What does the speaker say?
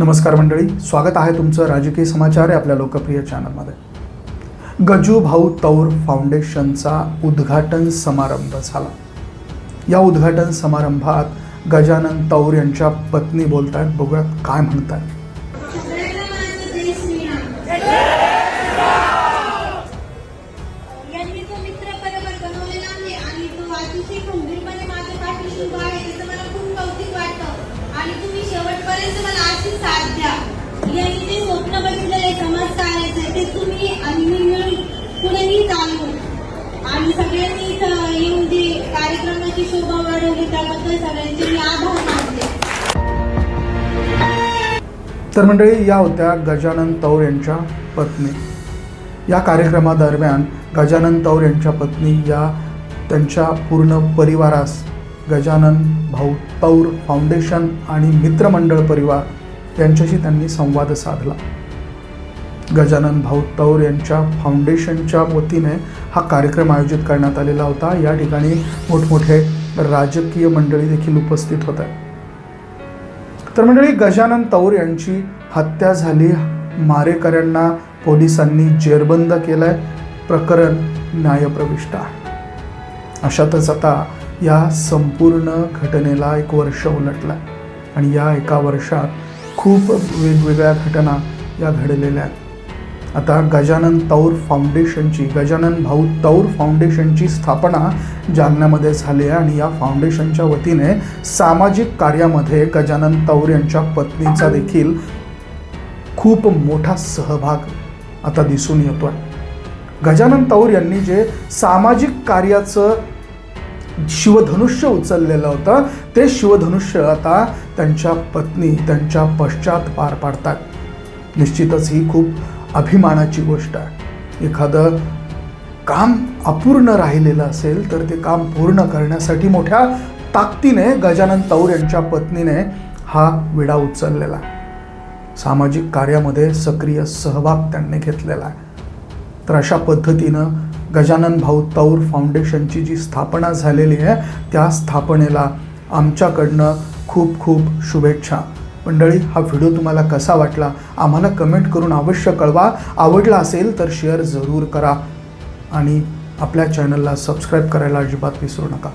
नमस्कार मंडळी स्वागत आहे तुमचं राजकीय समाचार आहे आपल्या लोकप्रिय चॅनलमध्ये. गजू भाऊ तौर फाउंडेशनचा उद्घाटन समारंभ झाला. या उद्घाटन समारंभात गजानन तौर यांच्या पत्नी बोलत आहेत बघूयात काय म्हणतात आणि तो अतिशय खंबीरपणे माझ्या पाठीशी उभा आहे. कार्यक्रमाची शोभा वाढवली त्याबद्दल सगळ्यांचे मी आभार मानते. तर मंडळी या होत्या गजानन तौर यांच्या पत्नी. या कार्यक्रमादरम्यान गजानन तौर यांच्या पत्नी या त्यांच्या पूर्ण परिवारास गजानन भाऊ तौर फाउंडेशन आणि मित्रमंडळ परिवार यांच्याशी त्यांनी संवाद साधला. गजानन भाऊ तौर यांच्या फाउंडेशनच्या वतीने हा कार्यक्रम आयोजित करण्यात आलेला होता. या ठिकाणी मोठमोठे राजकीय मंडळी देखील उपस्थित होत आहेत तर मंडळी गजानन तौर यांची हत्या झाली. मारेकऱ्यांना पोलिसांनी जेरबंद केलंय. प्रकरण न्यायप्रविष्ट आहे. अशातच आता या संपूर्ण घटनेला एक वर्ष उलटलं आहे आणि या एका वर्षात खूप वेगवेगळ्या घटना या घडलेल्या आहेत. आता गजानन तौर फाउंडेशनची गजानन भाऊ तौर फाउंडेशनची स्थापना जालन्यामध्ये झाली आहे आणि या फाउंडेशनच्या वतीने सामाजिक कार्यामध्ये गजानन तौर यांच्या पत्नीचा देखील खूप मोठा सहभाग आता दिसून येतोय. गजानन तौर यांनी जे सामाजिक कार्याचं शिवधनुष्य उचललेलं होतं ते शिवधनुष्य आता त्यांच्या पत्नी त्यांच्या पश्चात पार पाडतात निश्चितच ही खूप अभिमानाची गोष्ट आहे. एखादं काम अपूर्ण राहिलेलं असेल तर ते काम पूर्ण करण्यासाठी मोठ्या ताकदीने गजानन तौर यांच्या पत्नीने हा विडा उचललेला आहे. सामाजिक कार्यामध्ये सक्रिय सहभाग त्यांनी घेतलेला आहे. तर अशा पद्धतीनं गजानन भाऊ तौर फाउंडेशनची जी स्थापना झालेली आहे त्या स्थापनेला आमच्याकडनं खूप खूप शुभेच्छा. मंडळी हा व्हिडिओ तुम्हाला कसा वाटला? आम्हाला कमेंट करून अवश्य कळवा. आवडला असेल तर शेअर जरूर करा. आणि आपल्या चॅनलला सबस्क्राईब करायला अजिबात विसरू नका.